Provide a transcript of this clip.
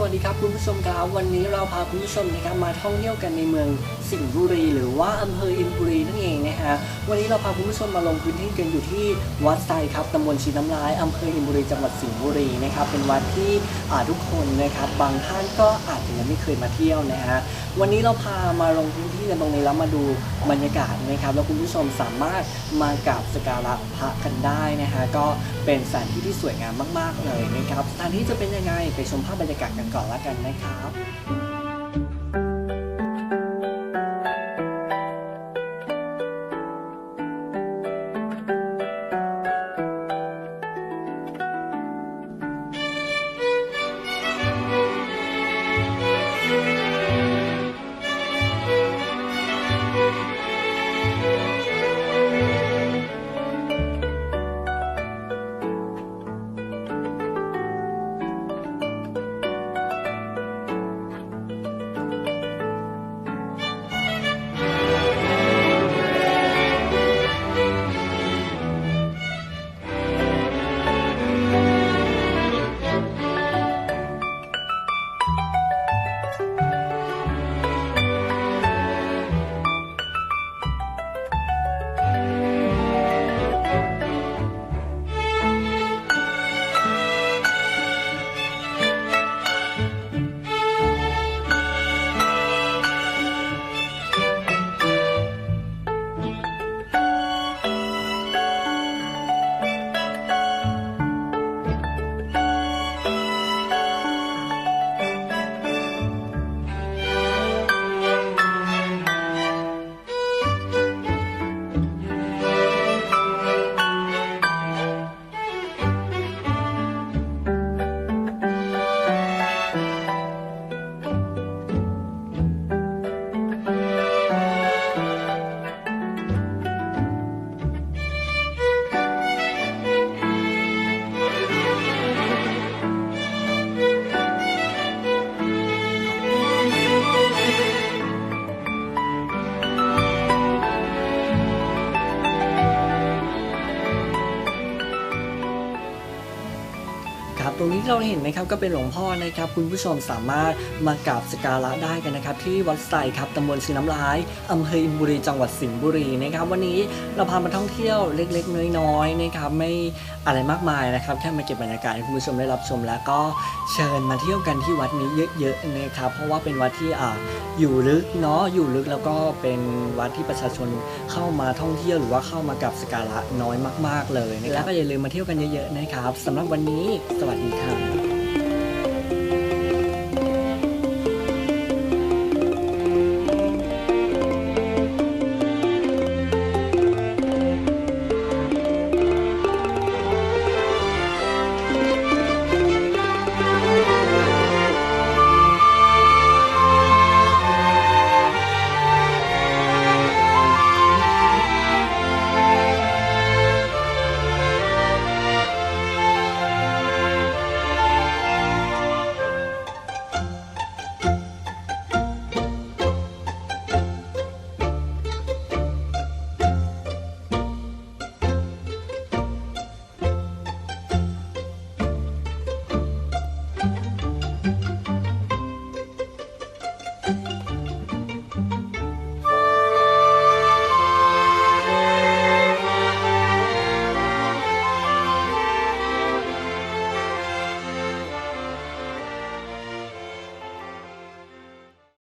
สวัสดีครับคุณผู้ชมครับวันนี้เราพาคุณผู้ชมนะครับมาท่องเที่ยวกันในเมือง สิงห์บุรี หรือว่าอำเภออินบุรีนั่นเองนะฮะวันนี้เราพาคุณผู้ชมมาลงพื้นที่กันอยู่ที่วัดไซครับตำบลชีน้ำลายอำเภออินบุรีจังหวัดสิงห์บุรีนะครับเป็นวัดที่ทุกคนนะครับบางท่านก็อาจจะยังไม่เคยมาเที่ยวนะฮะวันนี้เราพามาลงพื้นที่กันตรงนี้แล้วมาดูบรรยากาศนะครับแล้วคุณผู้ชมสามารถมากราบสกการะพระกันได้นะฮะก็เป็นสถานที่ที่สวยงามมาก ๆเลยนะครับสถานที่จะเป็นยังไงไปชมภาพบรรยากาศกันก่อนละกันนะครับ ตรงนี้เราเห็นนะครับก็เป็นหลวงพ่อนะครับคุณผู้ชมสามารถมากราบสการะได้กันนะครับที่วัดไซครับตำบลศรีน้ำลายอำเภออินบุรีจังหวัดสิงห์บุรีนะครับวันนี้เราพามาท่องเที่ยวเล็กๆ น้อยๆนะครับไม่อะไรมากมายนะครับแค่มาเก็บบรรยากาศให้คุณผู้ชมได้รับชม แล้วก็เชิญมาเที่ยวกันที่วัดนี้เยอะๆนะครับเพราะว่าเป็นวัดที่อ่าอยู่ลึกเนาะอยู่ลึกแล้วก็เป็นวัดที่ประชาชนเข้ามาท่องเที่ยวหรือว่าเข้ามากราบสกการะน้อยมาก ๆเลยนะครับแล้วก็อย่าลืมมาเที่ยวกันเยอะๆนะครับสำหรับวันนี้สวัสดีครับ